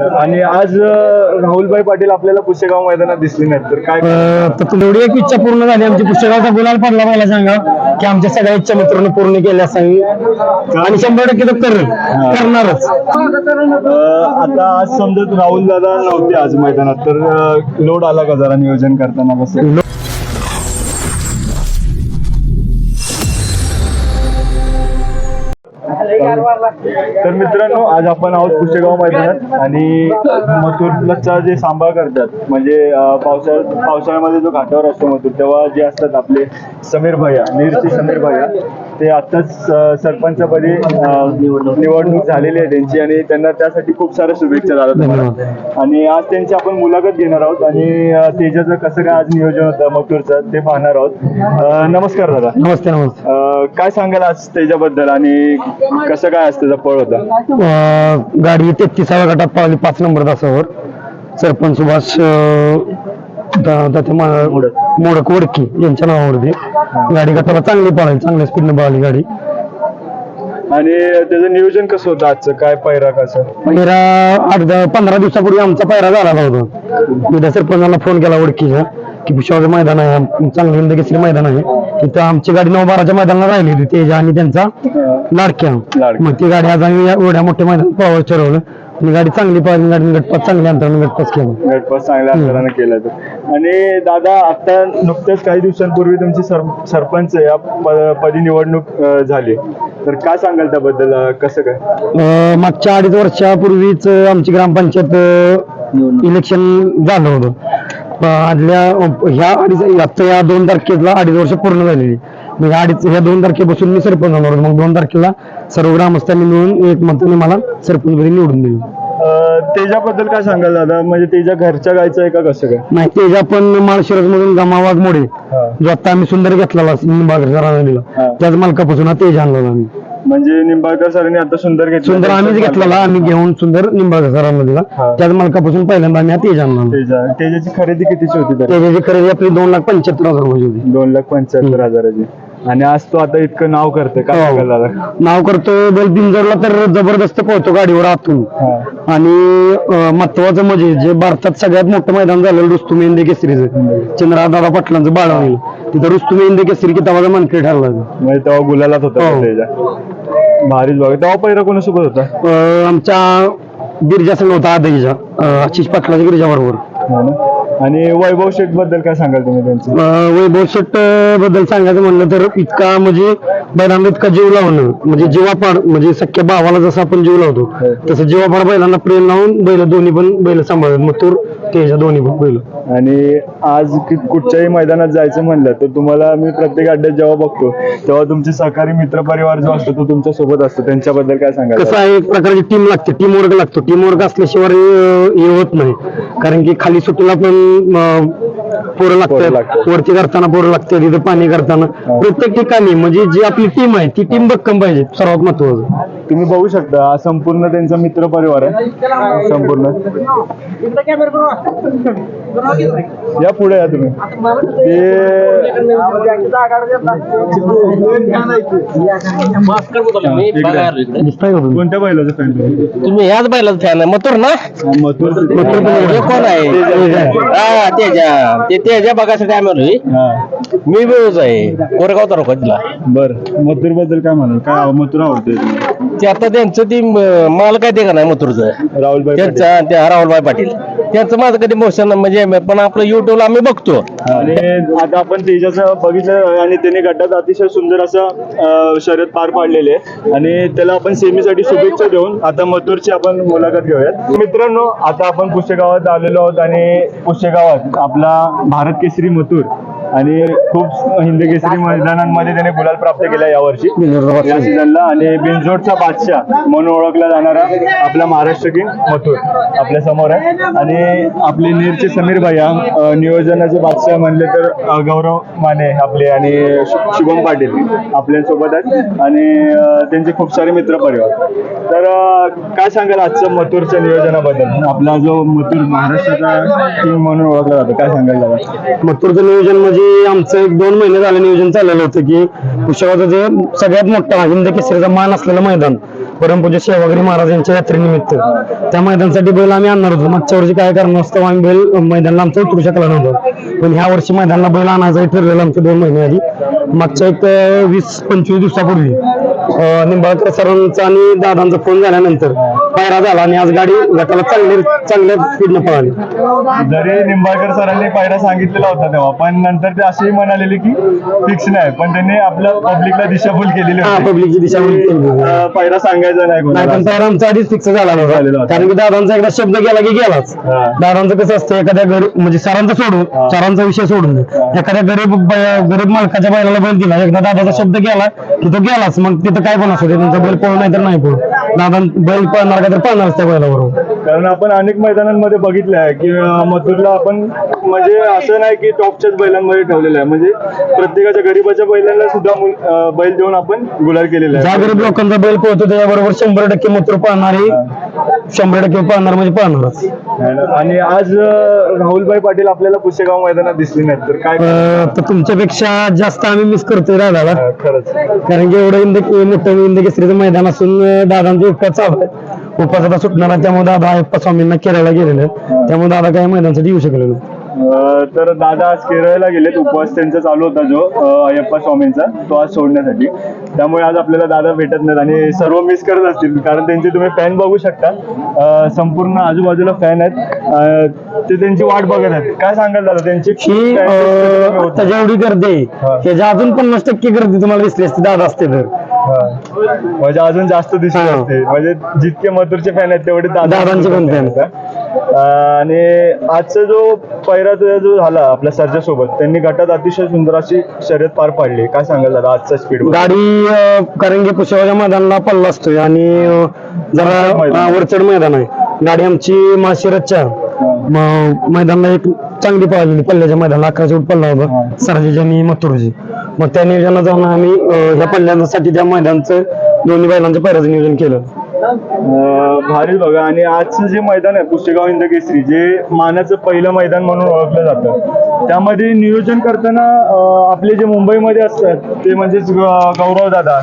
आणि आज अं, राहुलभाई पाटील आपल्याला पुशेगाव मैदानात दिसले नाहीत. तर काय अं, तर तेवढी एक इच्छा पूर्ण झाली. आमची पुस्तकाचा गुलाल पडला मला सांगा. की आमच्या सगळ्या इच्छा मित्रांनो पूर्ण केल्या सांगी आणि शंभर टक्के तो करेल करणारच. अं, आता आज समजत राहुल दादा नव्हते आज मैदानात. तर लोड आला का जरा नियोजन करताना कसं तर मित्रांनो आज आपण आहोत पुशेगाव मैदानात आणि मथुरचा जे सांभाळ करतात म्हणजे पावसाळ्यात पावसाळ्यामध्ये जो घाटावर असतो मथुर तेव्हा जे असतात आपले समीर भैया नीरची समीर भैया ते आताच अं, सरपंचपदी निवडणूक झालेली आहे त्यांची आणि त्यांना त्यासाठी खूप साऱ्या शुभेच्छा झाल्या आणि आज त्यांची आपण मुलाखत घेणार आहोत आणि तेजाचं कसं काय आज नियोजन होतं मथुरचं ते पाहणार आहोत. नमस्कार दादा. नमस्ते नमस्ते. काय सांगाल आज त्याच्याबद्दल आणि कसं काय आज त्याचा पळ होता. अं, गाडी तेहतीसाव्या गटात पावली पाच नंबर तासावर. सरपंच सुभाष मोडक. वडकी यांच्या नावावरती. गाडी गटाला चांगली पळाली चांगल्या स्पीडने पळाली गाडी. आणि त्याचं नियोजन कसं होतं आजचं? काय पैरा कसं? पहिरा आठ पंधरा दिवसापूर्वी आमचा पहिरा झाला होता. मी त्या सरपंचाला फोन केला ओळखीच्या की पुष्पाचं मैदान आहे चांगलं हिंदकेसरी मैदान आहे. तिथं आमची गाडी नऊ बाराच्या मैदानाला राहिली होती तेजा आणि त्यांचा लाडक्या. मग ती गाडी आज आम्ही एवढ्या मोठ्या मैदानात पळवायचं ठरवलं. आणि गाडी चांगली पळाली गाडी गटपास चांगल्या अंतराने गटपास केला. गटपास चांगल्या अंतरानं केला तर आणि दादा आता नुकत्याच काही दिवसांपूर्वी तुमची सर सरपंच या पदी निवडणूक झाली. तर काय सांगाल त्याबद्दल कसं काय? मागच्या अडीच वर्षापूर्वीच आमची ग्रामपंचायत इलेक्शन झालं होतं. आदल्या ह्या अडीच आता या दोन तारखेला अडीच वर्ष पूर्ण झालेली मग ह्या अडीच ह्या दोन तारखेपासून मी सरपंच झालो होतो. मग दोन तारखेला सर्व ग्रामस्थांनी मिळून एक मताने मला सरपंचपदी निवडून दिली त्याच्याबद्दल काय सांगाल दादा? म्हणजे त्याच्या घरच्या गायचं आहे का कसं काय? नाही तेज आपण माळशिरस मधून गमावाज मोडे जो आता आम्ही सुंदर घेतलेला निंबागर हा. त्याच मालकापासून हा तेज आणला आम्ही. म्हणजे निंबाळकर सरांनी आता सुंदर घेतलं सुंदर आम्हीच घेतलेला आम्ही घेऊन सुंदर सरांना दिला हा. त्याच मालकापासून पहिल्यांदा आम्ही हा तेज आणला. तेजा. तेजाची खरेदी कितीची होती तरी त्याची खरेदी आपली दोन लाख पंच्याहत्तर हजार रुपये होती. दोन लाख पंच्याहत्तर हजाराची. आणि आज तो आता इतकं नाव करतोय काय हो. सांगाल दादा नाव करतो बैल बिंजरला तर जबरदस्त पळतो गाडीवर आतून. आणि अं, महत्वाचं म्हणजे जे भारतात सगळ्यात मोठं मैदान झालं रुस्तुम इंदे केसरीचं चंद्रदादा पाटलांचं बाळवणीला तिथं रुस्तुम इंदे केसरी किताबाचा मानकरी ठरला होता. म्हणजे तेव्हा गुलालात होता हो. तो तेजा भारीच बघा तेव्हा पहिला कोणासोबत होता अं, आमच्या बिरजा संघ होता आदईचा अं, आशिष पाटलाच्या गिरजा बरोबर हो ना? आणि वैभव शेठबद्दल काय सांगाल तुम्ही त्यांचं? अं, वैभव शेटबद्दल सांगायचं म्हणलं तर इतका म्हणजे बैलांना इतका जीव लावणं म्हणजे जीवापाड म्हणजे सख्या भावाला जसं आपण जीव लावतो तसं जीवापाड बैलांना प्रेम लावून बैल दोन्ही पण बैल सांभाळतात. तेजा दोन्ही पण बैल. आणि आज कि- कुठच्याही मैदानात जायचं म्हणलं तर तुम्हाला मी प्रत्येक अड्ड्यात जेव्हा बघतो तेव्हा तुमचे सहकारी मित्र परिवार जो असतो तो तुमच्यासोबत असतो. त्यांच्याबद्दल काय सांगाल? कसं आहे एक प्रकारची टीम लागते टीम वर्क लागतो. टीम वर्क असल्याशिवाय अं, हे होत नाही. कारण की खाली सुट्टीला पण अं, पोरं पोरं लागतात. लागतात. वरती करताना पोरं लागतात तिथं पाणी करताना. प्रत्येक ठिकाणी म्हणजे जी आपली टीम आहे ती टीम भक्कम पाहिजे सर्वात महत्वाचं तुम्ही बघू शकता हा संपूर्ण त्यांचा मित्र परिवार आहे. संपूर्ण. या पुढे या तुम्ही. ते? कोणत्या बैलाचं फॅन तुम्ही? ह्याच बैलाचा फॅन आहे मथुर ना? मथुर हे कोण आहे? हा तेजा. ते तेजा बघायसाठी आम्ही मी बेऊच आहे. कोरेगाव तालुका तिला बर. मथुरबद्दल काय म्हणाल? काय मथुर आवडते ते आता त्यांचं ती माल काय ते का नाही मथुरचं? राहुलभाई. त्यांचा त्या राहुलभाई पाटील. त्यांचं माझं कधी मोशन म्हणजे पण आपलं युट्यूबला आम्ही बघतो. आणि आता आपण तेजाचं बघितलं आणि त्याने गटात अतिशय सुंदर असं शर्यत पार पाडलेले आहे. आणि त्याला आपण सेमीसाठी शुभेच्छा देऊन आता मथुरची आपण मुलाखत घेऊयात. मित्रांनो आता आपण पुष्यगावात आलेलो आहोत आणि पुष्यगावात आपला भारत केसरी मथुर आणि खूप हिंद केसरी मैदानांमध्ये त्याने गुलाल प्राप्त केला यावर्षी. या सीझनला आणि बिनजोडचा बादशाह म्हणून ओळखला जाणारा आपला महाराष्ट्र किंग मथुर आपल्यासमोर आहे. आणि आपले नीरचे समीर भैया नियोजनाचे बादशाह म्हणले तर गौरव माने आपले आणि शुभम पाटील आपल्यासोबत आहेत. आणि त्यांचे खूप सारे मित्र परिवार तर काय सांगाल आजचं मथुरच्या नियोजनाबद्दल? आपला जो मथुर महाराष्ट्राचा किंग म्हणून ओळखला जातो काय सांगाल दादा मथुरचं नियोजन म्हणजे आमचं एक दोन महिने झालं नियोजन चाललेलं होतं की पुष्यगावचं जे सगळ्यात मोठा हिंद केसरीचा मान असलेलं मैदान परमपूज्य सेवागिरी महाराज यांच्या यात्रेनिमित्त. त्या मैदानासाठी बैल आम्ही आणणार होतो. मागच्या वर्षी काय कारणास्तव आम्ही बैल मैदानाला आमचं उतरू शकला नव्हतं. पण ह्या वर्षी मैदानाला बैल आणायचं ठरलेलं आमचं दोन महिने आधी. मागच्या एक वीस पंचवीस दिवसापूर्वी निंबाळकर सरांचा आणि दादांचा फोन झाल्यानंतर पायरा झाला आणि आज गाडी गटाला चांगली चांगल्या स्पीडनं पळाली. जरी निंबाळकर सरांनी पहिला सांगितलेला होता तेव्हा पण नंतर ते असेही म्हणालेले की फिक्स नाही. पण त्यांनी आपल्या पब्लिकला दिशाभूल केलेली हा होती. पब्लिकची दिशा अं, पहिला सांगायचा नाही नाही कोणाला पण पायरा आमचा आधीच फिक्स झाला झालेला नव्हता होता. कारण की दादांचा एकदा शब्द गेला की गेलाच. हा. दादांचं कसं असतं एखाद्या गरीब म्हणजे सरांचा सोडून सरांचा विषय सोडून. एखाद्या गरीब बै- गरीब मालकाच्या बैलाला बैल दिला. एकदा दादाचा शब्द गेला की तो गेलाच. मग तिथं काय पण असू दे त्यांचा बैल पळू नाही तर नाही पळू. दादा बैल पळणार का तर पळणारच त्या बैलाबरोबर. कारण आपण अनेक मैदानांमध्ये बघितलं आहे की अं, मथुरला आपण म्हणजे असं नाही की टॉपच्याच बैलांमध्ये ठेवलेलं आहे. म्हणजे प्रत्येकाच्या गरीबाच्या बैलांना सुद्धा मुल- अं, बैल देऊन आपण गुलाल केलेला ज्या आहे. गरीब लोकांचा बैल पळतो त्याच्याबरोबर शंभर टक्के मूत्र पळणारे शंभर टक्के पळणार म्हणजे पळणारच आणि आज अं, राहुलभाई पाटील आपल्याला पुसेगाव मैदानात दिसली नाहीत. तर काय अं, तर तुमच्यापेक्षा जास्त आम्ही मिस करतोय दादाला. अं, खरंच. कारण की एवढं इंद मोठं इंद केसरीचं मैदान असून अं, दादांचे उपवास चालू आहे. उपवास आता सुटणार आहे त्यामुळे दादा अयप्पा स्वामींना केरळला गेलेले आहेत. त्यामुळे दादा काही मैदानासाठी येऊ शकले नाही. अं, तर दादा आज केरळला गेलेत. उपवास त्यांचा चालू होता जो अं, अय्यप्पा स्वामींचा. तो आज सोडण्यासाठी. त्यामुळे आज आपल्याला दादा भेटत नाहीत आणि सर्व मिस करत असतील. कारण त्यांचे तुम्ही फॅन बघू शकता. अं, संपूर्ण आजूबाजूला फॅन आहेत. अं, ते त्यांची वाट बघत आहेत. काय सांगाल दादा? त्यांची ही fan होत? जेवढी गर्दी आहे. हा. त्याच्या अजून पन्नास टक्के गर्दी तुम्हाला दिसली असते. दादा असते तर. म्हणजे अजून जास्त दिसत हा. असते म्हणजे जितके मथुरचे फॅन आहेत तेवढे दादा- दादांचे पण fan आहेत. अं, आणि आजचा जो पैरा तुझा जो झाला आपल्या सरच्या सोबत त्यांनी गटात अतिशय सुंदर अशी शर्यत पार पाडली. काय सांगाल दादा आजचा स्पीड गाडी अं, कारण की पुष्यवाच्या मैदानाला पल्ला असतोय आणि अं, जरा मैदान. वरचढ मैदान आहे. गाडी आमची माशिरतच्या म- मैदानाला एक चांगली पळालेली पल्ल्याच्या मैदानाला अकराशे फूट पल्ला होता सरजेची आणि मथुरची मग त्या नियोजनात जाऊन आम्ही ह्या पल्ल्यांसाठी त्या महिलांचं दोन्ही बैलांच्या पैराचं नियोजन केलं. भारी बघा. आणि आजचं जे मैदान आहे पुष्यगाव हिंद केसरी जे मानाचं पहिलं मैदान म्हणून ओळखलं जातं. त्यामध्ये नियोजन करताना आपले जे मुंबईमध्ये असतात ते म्हणजेच गौरव दादा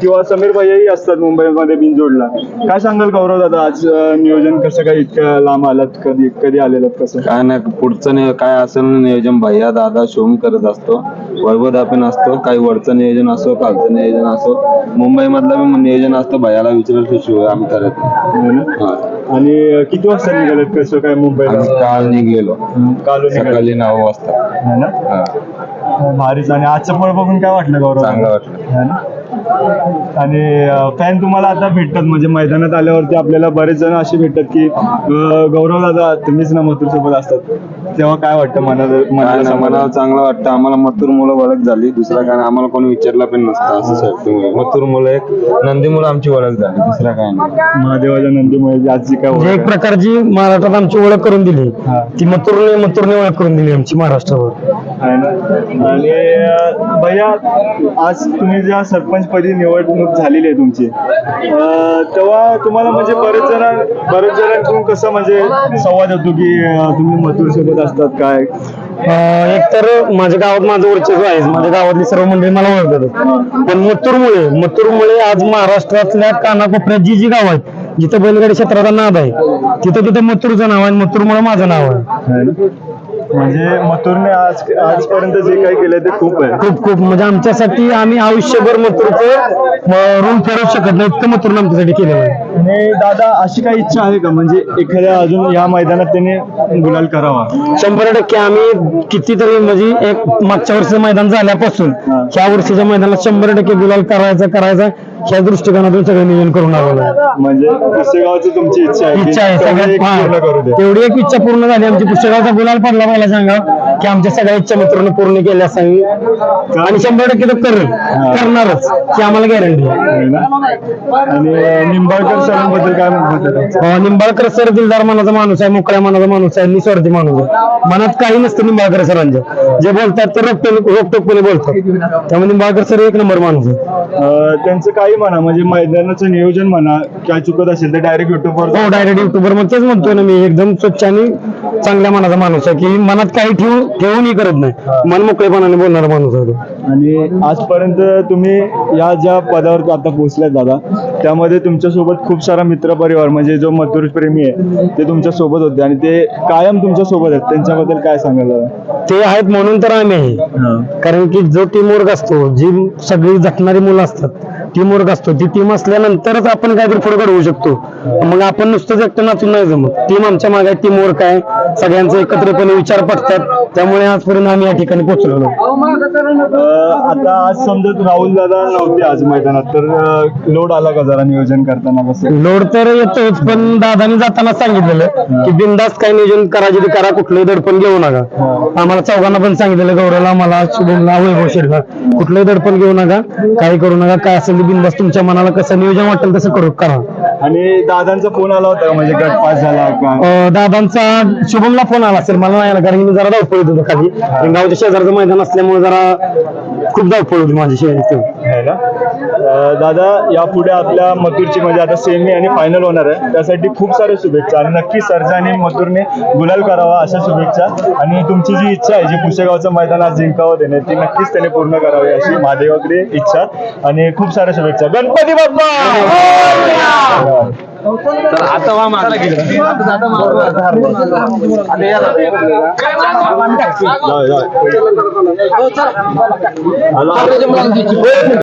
किंवा समीर भैयाही असतात मुंबईमध्ये बिनजोडला. काय सांगाल गौरव दादा आज नियोजन कसं काय इतकं लांब आलात कधी कधी आलेलं कसं? काय नाही पुढचं काय असेल नियोजन भैया दादा शोम करत असतो वैभव पण असतो काही वरचं नियोजन असो खालचं नियोजन असो. मुंबई मधलं नियोजन असतं भैयाला विचारलं आम्ही करत हो ना? हा. आणि किती वाजता निघालेत कसं काय आम्ही मुंबईला काल निघलेलो. काल सकाळी नऊ वाजता. है ना? हा. भारीच. आणि आजचं फळ बघून काय वाटलं गौरव? चांगलं वाटलं. है ना? आणि फॅन तुम्हाला आता भेटतात म्हणजे मैदानात आल्यावरती आपल्याला बरेच जण असे भेटतात की गौरव दादा तुम्हीच ना मथुर सोबत असतात तेव्हा काय वाटतं मनाला समाधान? चांगलं वाटतं आम्हाला मथुर मुलं ओळख झाली दुसरा काय. आम्हाला कोणी विचारलं पण नसतं असं शर्तीमुळे मथुर मुलं एक नंदी मुलं आमची ओळख झाली दुसरा काय नाही महादेवाच्या नंदीमुळे आजची काय ओळख एक? प्रकारची महाराष्ट्रात आमची ओळख करून दिली हा. ती मथुरने मथुरने ओळख करून दिली आमची महाराष्ट्रावर? आणि भैया आज तुम्ही ज्या सरपंच पदी निवडणूक झालेली आहे तुमची. तेव्हा तुम्हाला म्हणजे बरेच जण बरेच जणांकडून कसं म्हणजे संवाद होतो की तुम्ही मथुर सोबत असतात काय? एक तर माझ्या गावात माझं वर्चस्व आहे. माझ्या गावातली सर्व मंडळी मला ओळखतात. पण मथुरमुळे मथुरमुळे आज महाराष्ट्रातल्या कानाकोपऱ्यात जी जी गाव आहेत जिथं बैलगाडी क्षेत्राचा नाद आहे तिथं तिथं मथुरचं नाव आहे मथुरमुळे माझं नाव आहे. ना? म्हणजे मथुरने आज आजपर्यंत जे काही केलंय ते खूप आहे. खूप खूप. म्हणजे आमच्यासाठी आम्ही आयुष्यभर मथुरचं ऋण फेडू शकत नाही इतकं मथुरनं आमच्यासाठी केलेलं आहे. आणि दादा अशी काही इच्छा आहे का? म्हणजे एखाद्या अजून या मैदानात त्यांनी गुलाल करावा. शंभर टक्के आम्ही कितीतरी म्हणजे एक मागच्या वर्षीचं मैदान झाल्यापासून. ह्या वर्षीच्या मैदानात शंभर टक्के गुलाल करायचा करायचा. ह्या दृष्टिकोनातून सगळं नियोजन करून आलेलं आहे म्हणजे पुसेगावची तुमची इच्छा आहे की इच्छा आहे तेवढी एक सगळ्यात पूर्ण करू दे. हा. तेवढी एक इच्छा पूर्ण झाली. आमची पुस्तकाचा गुलाल पडला मला सांगा की आमच्या सगळ्या इच्छा मित्रांनो पूर्ण केल्या असावी. आणि शंभर टक्के तो करेल करणारच ही आम्हाला गॅरंटी आहे. आहे ना? आणि निंबाळकर सरांबद्दल काय म्हणतात अं, निंबाळकर सर दिलदार मनाचा माणूस आहे मोकळ्या मनाचा माणूस आहे निस्वार्थी माणूस आहे. मनात काही नसतं निंबाळकर सरांच्या जे बोलतात ते रोखटोक रोखटोकपणे बोलतात. त्यामुळे निंबाळकर सर एक नंबर माणूस आहे. त्यांचं काही म्हणा म्हणजे मैदानाचं नियोजन म्हणा काय चुकत असेल तर डायरेक्ट युट्यूबवर हो डायरेक्ट युट्यूबर मग तेच म्हणतोय ना मी. एकदम स्वच्छ आणि चांगल्या मनाचा माणूस आहे की मनात काही ठेवून ठेवूनही करत नाही. मन मोकळेपणाने बोलणारा माणूस आहे तो. आणि आजपर्यंत तुम्ही या ज्या पदावर आता पोहोचलाय दादा त्यामध्ये तुमच्यासोबत खूप सारा मित्रपरिवार म्हणजे जो मथुर प्रेमी आहे ते तुमच्यासोबत होते. आणि ते कायम तुमच्यासोबत आहेत. त्यांच्याबद्दल काय सांगाल दादा? ते आहेत म्हणून तर आम्ही आहे. कारण की जो टीम वर्क असतो जी सगळी झटणारी मुलं असतात टीम वर्क असतो. ती टीम असल्यानंतरच आपण काहीतरी पुढे घडवू शकतो. मग आपण नुसतंच एकटं नाचून नाही जमत. टीम आमच्या मागे टीम वर्क आहे. सगळ्यांचे एकत्रितपणे विचार पडतात त्यामुळे आजपर्यंत आम्ही या ठिकाणी पोहोचलेलो अं, आता आज समजा राहुल दादा नव्हते आज मैदानात तर लोड आला का जरा नियोजन करताना कसं लोड तर येतोच पण दादानी जाताना सांगितलेलं की बिंदास काय नियोजन करायचे ते करा कुठलंही दडपण घेऊ नका. आम्हाला चौघांना पण सांगितलेलं गौरवला मला शुभमला वैभव शेठला कुठलंही दडपण घेऊ नका काही करू नका काय असेल ते बिंदास तुमच्या मनाला कसं नियोजन वाटेल तसं करू करा. आणि दादांचा फोन आला होता का? म्हणजे गट पास झाला का? अं, दादांचा शुभमला फोन आला असेल मला नाही आला कारण की मी जरा धावपळ होतो खाली. आणि गावच्या शेजारचं मैदान असल्यामुळे जरा खूप धावपळ होती माझी शेजारी. ना अं, दादा यापुढे आपल्या मथुरची म्हणजे आता सेमी आणि फायनल होणार आहे. त्यासाठी खूप साऱ्या शुभेच्छा आणि नक्की सर्जा आणि मथुरने गुलाल करावा अशा शुभेच्छा. आणि तुमची जी इच्छा आहे जी पुशेगावचं मैदान आज जिंकावं देणे ती नक्कीच त्याने पूर्ण करावी अशी महादेवाकडे इच्छा. आणि खूप साऱ्या शुभेच्छा. गणपती बाप्पा! तर आता वा मागं. जाऊ. आला.